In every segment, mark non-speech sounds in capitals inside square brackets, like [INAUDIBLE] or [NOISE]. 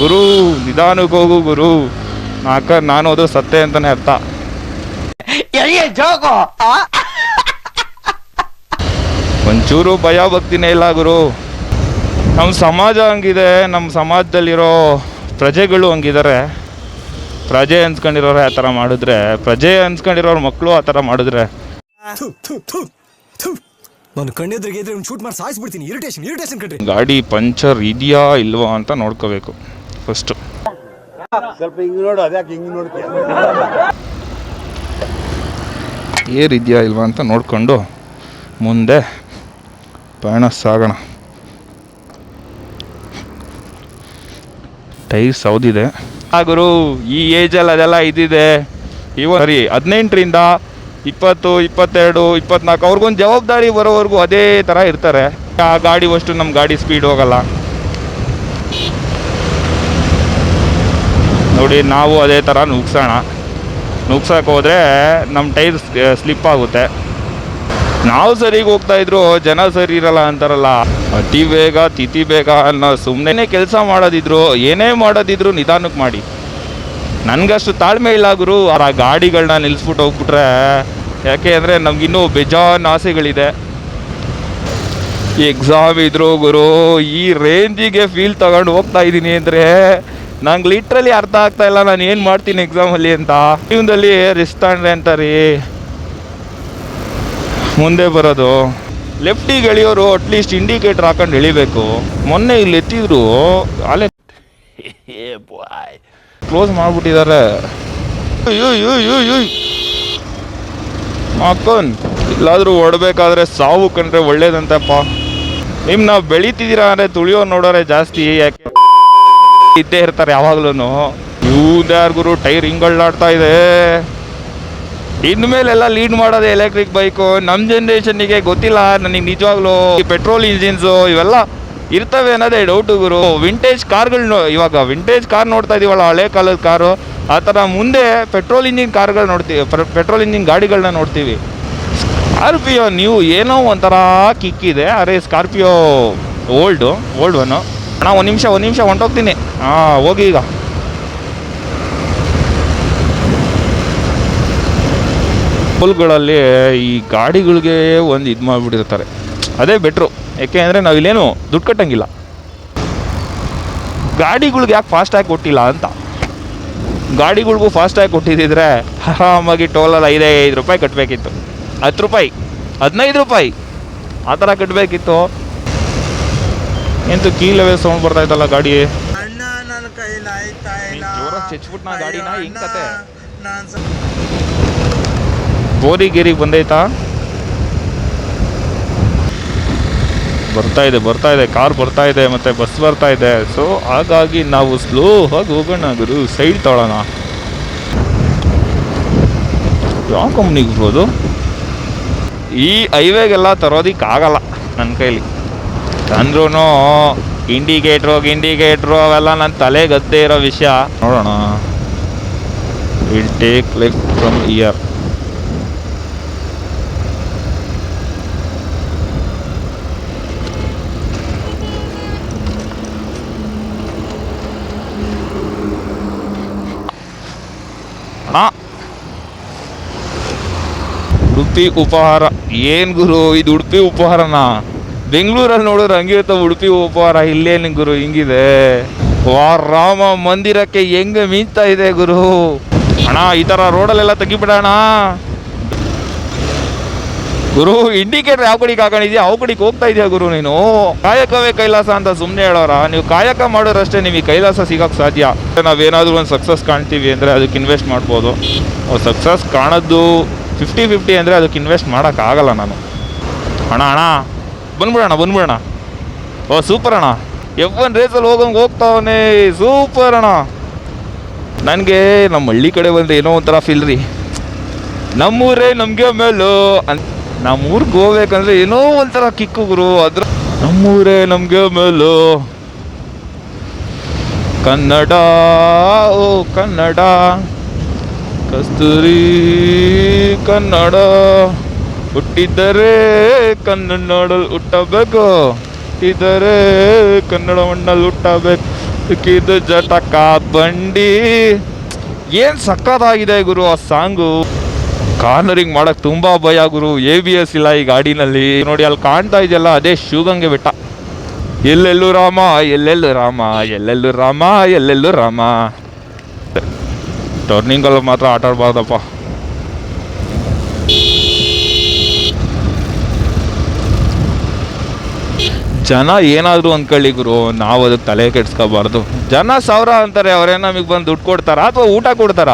ಗುರು ನಿಧಾನಕ್ಕೆ ಹೋಗು ಗುರು. ನಾಕ ನಾನು ಅದು ಸತ್ತೆ ಅಂತಾನೆ ಅರ್ಥ. ಒಂಚೂರು ಭಯ ಭಕ್ತಿನೇ ಇಲ್ಲ ಗುರು. ನಮ್ಮ ಸಮಾಜ ಹಂಗಿದೆ ನಮ್ಮ ಸಮಾಜದಲ್ಲಿರೋ ಪ್ರಜೆಗಳು ಹಂಗಿದ್ದಾರೆ ಪ್ರಜೆ ಅನ್ಸ್ಕೊಂಡಿರೋರು ಆ ಥರ ಮಾಡಿದ್ರೆ ಪ್ರಜೆ ಅನ್ಸ್ಕೊಂಡಿರೋರು ಮಕ್ಕಳು ಆ ಥರ ಮಾಡಿದ್ರೆ. ನಾನು ಕಣ್ಣೆದ್ರಿಗೆ ಇದ್ರೆ ಶೂಟ್ ಮಾಡಿ ಸಾಯಿಸ್ಬಿಡ್ತೀನಿ. ಇರಿಟೇಷನ್ ಇರಿಟೇಷನ್ ಕಣ್ರಿ. ಗಾಡಿ ಪಂಚರ್ ಇದೆಯಾ ಇಲ್ವಾ ಅಂತ ನೋಡ್ಕೋಬೇಕು. ಫಸ್ಟು. ಸ್ವಲ್ಪ ಹಿಂಗ್ ನೋಡು ಅದ್ಯಾಕೆ ಹಿಂಗ್ ನೋಡ್ತೀಯ? ಏರ್ ಇದೆಯಾ ಇಲ್ವಾ ಅಂತ ನೋಡಿಕೊಂಡು ಮುಂದೆ ಪಯಣ ಸಾಗೋಣ. ಟೈರ್ ಸೌದಿದೆ ಆ ಗುರು ಈ ಏಜಲ್ಲಿ ಅದೆಲ್ಲ ಇದಿದೆ. ಇವ ಸರಿ ಹದಿನೆಂಟರಿಂದ ಇಪ್ಪತ್ತು ಇಪ್ಪತ್ತೆರಡು ಇಪ್ಪತ್ನಾಲ್ಕು ಅವ್ರಿಗೊಂದು ಜವಾಬ್ದಾರಿ ಬರೋವರೆಗೂ ಅದೇ ಥರ ಇರ್ತಾರೆ. ಆ ಗಾಡಿ ಅಷ್ಟು ನಮ್ಮ ಗಾಡಿ ಸ್ಪೀಡ್ ಹೋಗಲ್ಲ. ನೋಡಿ, ನಾವು ಅದೇ ಥರ ನುಗ್ಸೋಣ. ನುಗ್ಸಕ್ಕೆ ಹೋದರೆ ನಮ್ಮ ಟೈರ್ ಸ್ಲಿಪ್ ಆಗುತ್ತೆ. ನಾವು ಸರಿಗೆ ಹೋಗ್ತಾಯಿದ್ರು ಜನ ಸರಿ ಇರಲ್ಲ ಅಂತಾರಲ್ಲ. ಅತಿ ಬೇಗ, ತಿಥಿ ಬೇಗ ಅನ್ನೋ ಸುಮ್ಮನೆ ಕೆಲಸ ಮಾಡೋದಿದ್ರು, ಏನೇ ಮಾಡೋದಿದ್ರು ನಿಧಾನಕ್ಕೆ ಮಾಡಿ. ನನಗಷ್ಟು ತಾಳ್ಮೆ ಇಲ್ಲ ಗುರು. ಆ ಗಾಡಿಗಳನ್ನ ನಿಲ್ಲಿಸ್ಬಿಟ್ಟು ಹೋಗ್ಬಿಟ್ರೆ ಯಾಕೆ ಅಂದರೆ ನಮಗಿನ್ನೂ ಬೇಜಾನ್ ಆಸೆಗಳಿದೆ. ಎಕ್ಸಾಮ್ ಇದ್ರು ಗುರು, ಈ ರೇಂಜಿಗೆ ಫೀಲ್ ತಗೊಂಡು ಹೋಗ್ತಾ ಇದ್ದೀನಿ ಅಂದರೆ ನಂಗೆ ಲಿಟ್ರಲಿ ಅರ್ಥ ಆಗ್ತಾ ಇಲ್ಲ. ನಾನು ಏನು ಮಾಡ್ತೀನಿ ಎಕ್ಸಾಮಲ್ಲಿ ಅಂತ. ಜೀವನದಲ್ಲಿ ರಿಸ್ಕ್ ತಗೊಂಡ್ರೆ ಅಂತಾರೀ ಮುಂದೆ ಬರೋದು. ಲೆಫ್ಟಿಗೆ ಎಳಿಯೋರು ಅಟ್ಲೀಸ್ಟ್ ಇಂಡಿಕೇಟರ್ ಹಾಕೊಂಡು ಇಳಿಬೇಕು ಮೊನ್ನೆ ಇಲ್ಲಿ ಎತ್ತಿದ್ರು. ಅಲ್ಲೇ [LAUGHS] ಕ್ಲೋಸ್ ಮಾಡಿಬಿಟ್ಟಿದ್ದಾರೆ ಹಾಕೋನ್ ಎಲ್ಲಾದರೂ ಹೊಡ್ಬೇಕಾದ್ರೆ ಸಾವು ಕಂಡ್ರೆ ಒಳ್ಳೇದಂತಪ್ಪ. ನಿಮ್ಮ ನಾವು ಬೆಳೀತಿದ್ದೀರಾ ಅಂದರೆ ತುಳಿಯೋ ನೋಡೋರೆ ಜಾಸ್ತಿ, ಯಾಕೆ? ಇದ್ದೇ ಇರ್ತಾರೆ ಯಾವಾಗ್ಲೂ ಇವ್ದ್ಯಾರ್ಗುರು ಟೈರ್ ಹಿಂಗಳ್ಳಾಡ್ತಾ ಇದೆ. ಇನ್ಮೇಲೆಲ್ಲ ಲೀಡ್ ಮಾಡೋದು ಎಲೆಕ್ಟ್ರಿಕ್ ಬೈಕು. ನಮ್ಮ ಜನ್ರೇಷನ್ನಿಗೆ ಗೊತ್ತಿಲ್ಲ, ನನಗೆ ನಿಜವಾಗ್ಲೂ ಪೆಟ್ರೋಲ್, ಇಂಜಿನ್ಸು ಇವೆಲ್ಲ ಇರ್ತವೆ ಅನ್ನೋದೇ ಡೌಟು ಗುರು. ವಿಂಟೇಜ್ ಕಾರ್ಗಳು ಇವಾಗ ವಿಂಟೇಜ್ ಕಾರ್ ನೋಡ್ತಾ ಇದೀವಲ್ಲ, ಹಳೆ ಕಾಲದ ಕಾರು, ಆ ಥರ ಮುಂದೆ ಪೆಟ್ರೋಲ್ ಇಂಜಿನ್ ಕಾರ್ಗಳು ನೋಡ್ತೀವಿ ಪೆಟ್ರೋಲ್ ಇಂಜಿನ್ ಗಾಡಿಗಳನ್ನ ನೋಡ್ತೀವಿ. ಸ್ಕಾರ್ಪಿಯೋ, ನೀವು ಏನೋ ಒಂಥರ ಕಿಕ್ಕಿದೆ. ಅರೆ, ಸ್ಕಾರ್ಪಿಯೋ, ಓಲ್ಡು, ಓಲ್ಡ್ ಒನ್ನು ಅಣ್ಣ, ಒಂದು ನಿಮಿಷ ಒಂದು ನಿಮಿಷ ಹೊಂಟೋಗ್ತೀನಿ. ಹಾಂ, ಹೋಗಿ ಈಗ. ಪುಲ್ಗಳಲ್ಲಿ ಈ ಗಾಡಿಗಳಿಗೆ ಒಂದು ಇದು ಮಾಡಿಬಿಟ್ಟಿರ್ತಾರೆ. ಅದೇ ಬೆಟ್ರು. ಯಾಕೆ ಅಂದರೆ ನಾವಿಲ್ಲೇನು ದುಡ್ಡು ಕಟ್ಟಂಗಿಲ್ಲ. ಗಾಡಿಗಳಿಗೆ ಯಾಕೆ ಫಾಸ್ಟಾಗಿ ಕೊಟ್ಟಿಲ್ಲ ಅಂತ? ಗಾಡಿಗಳಿಗೂ ಫಾಸ್ಟಾಗಿ ಕೊಟ್ಟಿದ್ದಿದ್ರೆ ಆರಾಮಾಗಿ ಟೋಲಲ್ಲಿ ಐದೈದು ಐದು ರೂಪಾಯಿ ಕಟ್ಟಬೇಕಿತ್ತು ಹತ್ತು ರೂಪಾಯಿ, ಹದಿನೈದು ರೂಪಾಯಿ. ಆ ಥರ ಕಟ್ಟಬೇಕಿತ್ತು ಎಂತೂ ಲೆವೆಲ್ ಸೌಂಡ್ ಬರ್ತಾ ಇತ್ತಲ್ಲ ಗಾಡಿ ಅಣ್ಣ ನನ್ನ ಕೈಲಾಯ್ತಾ ಇಲ್ಲ. ಜೋರ ಗಾಡಿನ? ಹಿಂಗ್ ಕತೆ? ಬೋರಿಗೇರಿಗೆ ಬಂದೈತಾ? ಬರ್ತಾ ಇದೆ ಬರ್ತಾ ಇದೆ ಕಾರ್ ಬರ್ತಾ ಇದೆ ಮತ್ತೆ ಬಸ್ ಬರ್ತಾ ಇದೆ. ಸೊ ಹಾಗಾಗಿ ನಾವು ಸ್ಲೋ ಆಗಿ ಹೋಗೋಣ ಗುರು ಸೈಡ್ ತೊಗೊಳ್ಳೋಣ ಯಾವ ಕಂಪ್ನಿಗೆ ಇರ್ಬೋದು ಈ ಹೈವೇಗೆಲ್ಲ ತರೋದಿಕ್ಕಾಗಲ್ಲ ನನ್ನ ಕೈಲಿ. ಅಂದ್ರೂ ಇಂಡಿಕೇಟ್ರು ಗಿಂಡಿಕೇಟ್ರು ಅವೆಲ್ಲ ನನ್ನ ತಲೆ ಗದ್ದೆ ಇರೋ ವಿಷಯ. ನೋಡೋಣ. Will take left from here Udupi Upahara. ಏನು ಗುರು, ಇದು ಉಡುಪಿ ಉಪಹಾರನ? ಬೆಂಗಳೂರಲ್ಲಿ ನೋಡಿದ್ರೆ ಹಂಗಿರ್ತಾವ ಉಡುಪಿ ಇಲ್ಲೇ ಇಲ್ಲೇನು ಗುರು, ಹಿಂಗಿದೆ. ವಾ, ರಾಮ ಮಂದಿರಕ್ಕೆ ಹೆಂಗೆ ಮೀನ್ತಾ ಇದೆ ಗುರು. ಅಣ್ಣ, ಈ ಥರ ರೋಡಲ್ಲೆಲ್ಲ ತೆಗಿಬಿಡೋಣ ಗುರು ಇಂಡಿಕೇಟರ್ ಯಾವ ಕಡೆಗೆ ಹಾಕೊಂಡಿದ್ಯಾ? ಯಾವ ಕಡೆಗೆ ಹೋಗ್ತಾ ಇದೆಯಾ ಗುರು ನೀನು? ಕಾಯಕವೇ ಕೈಲಾಸ ಅಂತ ಸುಮ್ಮನೆ ಹೇಳೋರ? ನೀವು ಕಾಯಕ ಮಾಡೋರಷ್ಟೇ ನಿಮಗೆ ಕೈಲಾಸ ಸಿಗೋಕ್ಕೆ ಸಾಧ್ಯ. ನಾವೇನಾದರೂ ಒಂದು ಸಕ್ಸಸ್ ಕಾಣ್ತೀವಿ ಅಂದರೆ ಅದಕ್ಕೆ ಇನ್ವೆಸ್ಟ್ ಮಾಡ್ಬೋದು. ಸಕ್ಸಸ್ ಕಾಣೋದು ಫಿಫ್ಟಿ ಫಿಫ್ಟಿ ಅಂದರೆ ಅದಕ್ಕೆ ಇನ್ವೆಸ್ಟ್ ಮಾಡೋಕ್ಕಾಗಲ್ಲ ನಾನು. ಅಣ್ಣ ಅಣ್ಣ. ಬಂದ್ಬಿಡೋಣ ಬಂದ್ಬಿಡೋಣ. ಓ ಸೂಪರ್ ಅಣ್ಣ. ಎಫ್ ರೇಸಲ್ಲಿ ಹೋಗಂಗೆ ಹೋಗ್ತಾವನೆ. ಸೂಪರ್ ಅಣ್ಣ. ನನಗೆ ನಮ್ಮ ಹಳ್ಳಿ ಕಡೆ ಬಂದರೆ ಏನೋ ಒಂಥರ ಫೀಲ್ ರೀ. ನಮ್ಮೂರೇ ನಮಗೆ ಮೇಲು ಅಂತ ನಮ್ಮೂರಿಗೆ ಹೋಗ್ಬೇಕಂದ್ರೆ ಏನೋ ಒಂಥರ ಕಿಕ್ಕು ಗುರು. ಅದ್ರ, ನಮ್ಮೂರೇ ನಮಗೆ ಮೇಲು. ಕನ್ನಡ, ಓ, ಕನ್ನಡ. ಕಸ್ತೂರಿ ಕನ್ನಡ. ಹುಟ್ಟಿದ್ದರೆ ಕನ್ನಡ ನೋಡಲು ಹುಟ್ಟಬೇಕು. ಹುಟ್ಟಿದರೆ ಕನ್ನಡ ಮಣ್ಣಲ್ಲಿ ಹುಟ್ಟಬೇಕು. ಇದು ಜಟಕ ಬಂಡಿ ಏನ್ ಸಕ್ಕತ್ತಾಗಿದೆ ಗುರು ಆ ಸಾಂಗು? ಕಾರ್ನರಿಂಗ್ ಮಾಡಕ್ ತುಂಬಾ ಭಯ ಗುರು. ಎ ಬಿ ಎಸ್ ಇಲ್ಲ ಈ ಗಾಡಿನಲ್ಲಿ. ನೋಡಿ ಅಲ್ಲಿ ಕಾಣ್ತಾ ಇದೆಯಲ್ಲ, ಅದೇ ಶುಗಂಗೆ ಬೆಟ್ಟ. ಎಲ್ಲೆಲ್ಲೂ ರಾಮ ಎಲ್ಲೆಲ್ಲೂ ರಾಮ ಎಲ್ಲೆಲ್ಲೂ ರಾಮ ಎಲ್ಲೆಲ್ಲೂ ರಾಮ. ಟರ್ನಿಂಗಲ್ಲಿ ಮಾತ್ರ ಆಟ ಆಡ್ಬಾರ್ದಪ್ಪ. ಜನ ಏನಾದರೂ ಅಂದ್ಕೊಳ್ಳಿ ಗುರು, ನಾವು ಅದಕ್ಕೆ ತಲೆ ಕೆಡ್ಸ್ಕೋಬಾರ್ದು. ಜನ ಸಾವಿರ ಅಂತಾರೆ ಅವರೇ ನಮಗೆ ಬಂದು ದುಡ್ಡು ಕೊಡ್ತಾರ ಅಥವಾ ಊಟ ಕೊಡ್ತಾರ?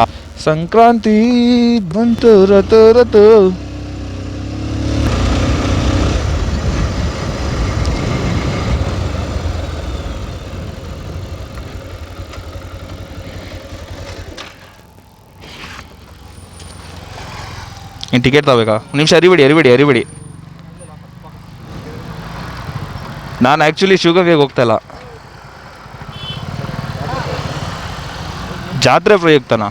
ಸಂಕ್ರಾಂತಿ ಬಂತು ರತು ರತು ಟಿಕೆಟ್ ತಗೋಬೇಕಾ? ನಿಮಿಷ ಅರಿಬೇಡಿ ಅರಿಬೇಡಿ ಅರಿಬೇಡಿ. ನಾನು ಆ್ಯಕ್ಚುಲಿ ಶಿವಗಂಗೆಗೆ ಹೋಗ್ತಾ ಇಲ್ಲ. ಜಾತ್ರೆ ಪ್ರಯುಕ್ತನಾ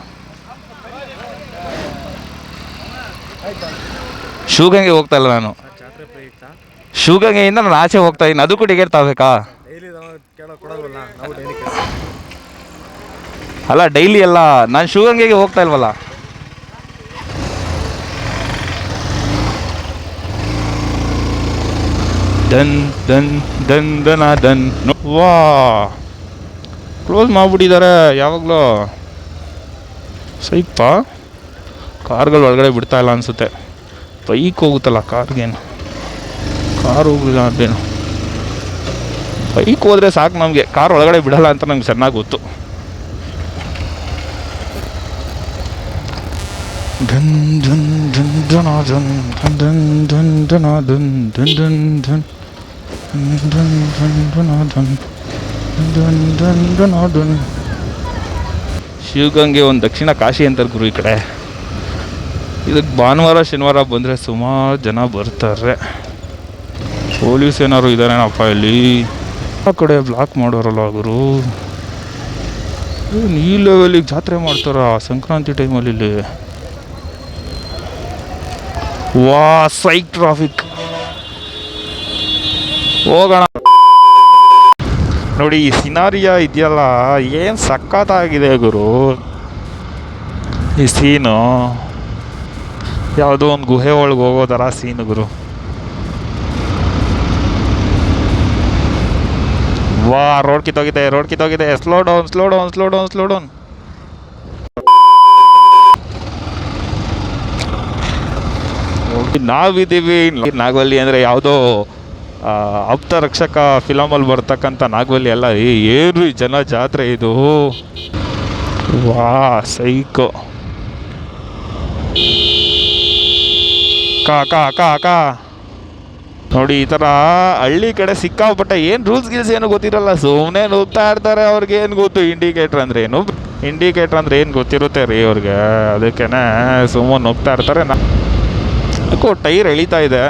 ಶಿವಗಂಗೆ ಹೋಗ್ತಾ ಇಲ್ಲ ನಾನು. ಶಿವಗಂಗೆಯಿಂದ ನಾನು ಆಚೆ ಹೋಗ್ತಾ ಇದ್ದೀನಿ. ಕೂಡ ಟಿಕೆಟ್ ತಗೋಬೇಕಾ? ಅಲ್ಲ ಡೈಲಿ ಅಲ್ಲ ನಾನು ಶಿವಗಂಗೆಗೆ ಹೋಗ್ತಾ ಇಲ್ವಲ್ಲ? ದನ್ ದನ್ ದನ್ ದನ ದನ್ ವಾ ಕ್ಲೋಸ್ ಮಾಡಿಬಿಟ್ಟಿದ್ದಾರೆ ಯಾವಾಗಲೂ ಸೈಪ್ಪ ಕಾರ್ಗಳು ಒಳಗಡೆ ಬಿಡ್ತಾ ಇಲ್ಲ ಅನಿಸುತ್ತೆ ಬೈಕ್ ಹೋಗುತ್ತಲ್ಲ ಕಾರ್ಗೇನು ಕಾರ್ ಹೋಗಲಿಲ್ಲ ಅದೇನು ಬೈಕ್ ಹೋದರೆ ಸಾಕು ನಮಗೆ ಕಾರ್ ಒಳಗಡೆ ಬಿಡಲ್ಲ ಅಂತ ನಮ್ಗೆ ಚೆನ್ನಾಗಿ ಗೊತ್ತು ಡನ್ ಧನ್ ಧನ್ ಧನ ಧನ್ ಧನ್ ಧನ್ ಧನ ಧನ್ ಧನ್ ಧನ್ ಧನ್ ಶಿವಗಂಗೆ ಒಂದು ದಕ್ಷಿಣ ಕಾಶಿ ಅಂತಾರೆ ಗುರು ಈ ಕಡೆ. ಇದಕ್ಕೆ ಭಾನುವಾರ, ಶನಿವಾರ ಬಂದರೆ ಸುಮಾರು ಜನ ಬರ್ತಾರೆ. ಪೊಲೀಸ್ ಏನಾದ್ರು ಇದ್ದಾರೇನಪ್ಪ ಇಲ್ಲಿ? ಆ ಕಡೆ ಬ್ಲಾಕ್ ಮಾಡೋರಲ್ಲ ಗುರು. ಈ ಲೆವೆಲಿಗೆ ಜಾತ್ರೆ ಮಾಡ್ತಾರ ಸಂಕ್ರಾಂತಿ ಟೈಮಲ್ಲಿ ಇಲ್ಲಿ? ವಾ ಸೈಕ್ ಟ್ರಾಫಿಕ್ ಹೋಗೋಣ. ನೋಡಿ, ಈ ಸಿನಾರಿಯಾ ಇದೆಯಲ್ಲ, ಏನು ಸಖತ್ತಾಗಿದೆ ಗುರು? ಈ ಸೀನು. ಯಾವುದೋ ಒಂದು ಗುಹೆ ಒಳಗೆ ಹೋಗೋ ಸೀನು ಗುರು. ವಾ, ರೋಡ್ ಕಿತ್ತೋಗಿದೆ road ಕಿತ್ತೋಗಿದೆ. Slow down slow down slow down slow down ನಾವಿದ್ದೀವಿ. ನಾಗವಲ್ಲಿ ಅಂದರೆ ಯಾವುದೋ ಆಪ್ತ ರಕ್ಷಕ ಫಿಲಮಲ್ಲಿ ಬರ್ತಕ್ಕಂಥ ನಾಗವಲ್ಲಿ ಎಲ್ಲ ಏನು ಜನ ಜಾತ್ರೆ ಇದು? ವಾ, ಸೈಕೋ. ಕಾ ಕಾ ಕಾ ಕಾ. ನೋಡಿ, ಈ ಥರ ಹಳ್ಳಿ ಕಡೆ ಸಿಕ್ಕಾಪಟ್ಟೆ ಏನು ರೂಲ್ಸ್ ಗಿಲ್ಸ್ ಏನು ಗೊತ್ತಿರಲ್ಲ ಸುಮ್ಮನೆ ನುಗ್ತಾ ಇರ್ತಾರೆ ಅವ್ರಿಗೆ ಏನು ಗೊತ್ತು? ಇಂಡಿಕೇಟ್ರ್ ಅಂದ್ರೆ ಏನು? ಇಂಡಿಕೇಟ್ರ್ ಅಂದ್ರೆ ಏನು ಗೊತ್ತಿರುತ್ತೆ ರೀ ಅವ್ರಿಗೆ? ಅದಕ್ಕೇನೆ ಸುಮ್ಮನೆ ನುಗ್ತಾ ಇರ್ತಾರೆ. ನಾ ಟೈರ್ ಎಳಿತಾ ಇದೆ.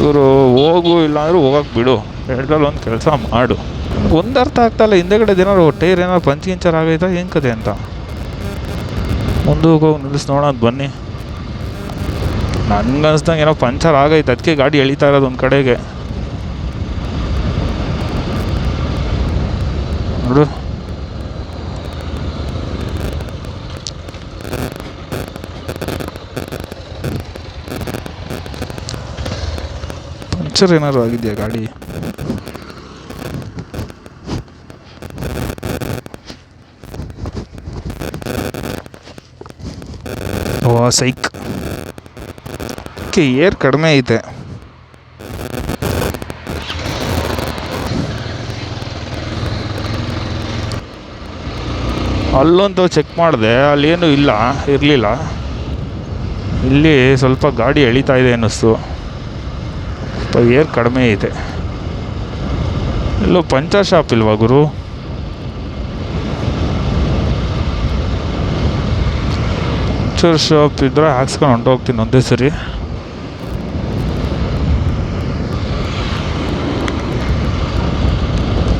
ಇವರು ಹೋಗು ಇಲ್ಲಾಂದರೂ ಹೋಗಕ್ಕೆ ಬಿಡು. ಎರಡರಲ್ಲಿ ಒಂದು ಕೆಲಸ ಮಾಡು. ಒಂದರ್ಥ ಅರ್ಥ ಆಗ್ತಾಯಿಲ್ಲ ಹಿಂದೆಗಡೆ ಏನಾದ್ರು ಟೈರ್ ಏನಾದ್ರು ಪಂಚ್ ಗಿಂಚರ್ ಆಗೈತಾ ಹೆಂಗೆ ಕತೆ ಅಂತ. ಮುಂದಕ್ಕೆ ಹೋಗಿ ನಿಲ್ಲಿಸಿ ನೋಡೋಣ ಬನ್ನಿ. ನನಗೆ ಅನ್ಸ್ದಂಗೆ ಏನೋ ಪಂಚರ್ ಆಗೈತೆ. ಅದಕ್ಕೆ ಗಾಡಿ ಎಳಿತಾ ಇರೋದು ಒಂದು ಕಡೆಗೆ. ನೋಡು. ಪಂಚರ್ ಏನಾದ್ರು ಆಗಿದೆಯಾ ಗಾಡಿ? ಓ ಸೈಕ್ ಏರ್ ಕಡಿಮೆ ಐತೆ. ಅಲ್ಲೊಂದು ಚೆಕ್ ಮಾಡಿದೆ, ಅಲ್ಲೇನು ಇಲ್ಲ, ಇರಲಿಲ್ಲ. ಇಲ್ಲಿ ಸ್ವಲ್ಪ ಗಾಡಿ ಎಳಿತಾ ಇದೆ ಅನ್ನಿಸ್ತು. ಏರ್ ಕಡಿಮೆ ಇದೆ ಎಲ್ಲೋ ಪಂಚರ್ ಶಾಪ್ ಇಲ್ವಾ ಗುರು? ಪಂಚರ್ ಶಾಪ್ ಇದ್ರೆ ಹಾಕ್ಸ್ಕೊಂಡು ಹೊಂಟೋಗ್ತೀನಿ ಒಂದೇ ಸರಿ.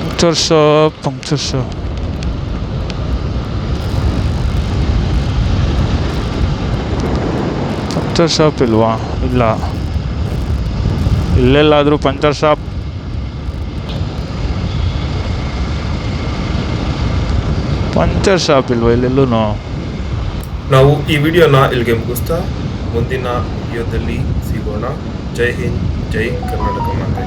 Puncture shop puncture shop. Puncture shop ಇಲ್ವಾ? ಇಲ್ಲ. ಇಲ್ಲೆಲ್ಲಾದರೂ ಪಂಚರ್ ಶಾಪ್. ಪಂಚರ್ ಶಾಪ್ ಇಲ್ವಾ ಇಲ್ಲೆಲ್ಲೂ ನಾವು ಈ ವಿಡಿಯೋನ ಇಲ್ಲಿಗೆ ಮುಗಿಸ್ತಾ ಮುಂದಿನ ವಿಡಿಯೋದಲ್ಲಿ ಸಿಗೋಣ. ಜೈ ಹಿಂದ್, ಜೈ ಕರ್ನಾಟಕ ಮಾತೆ.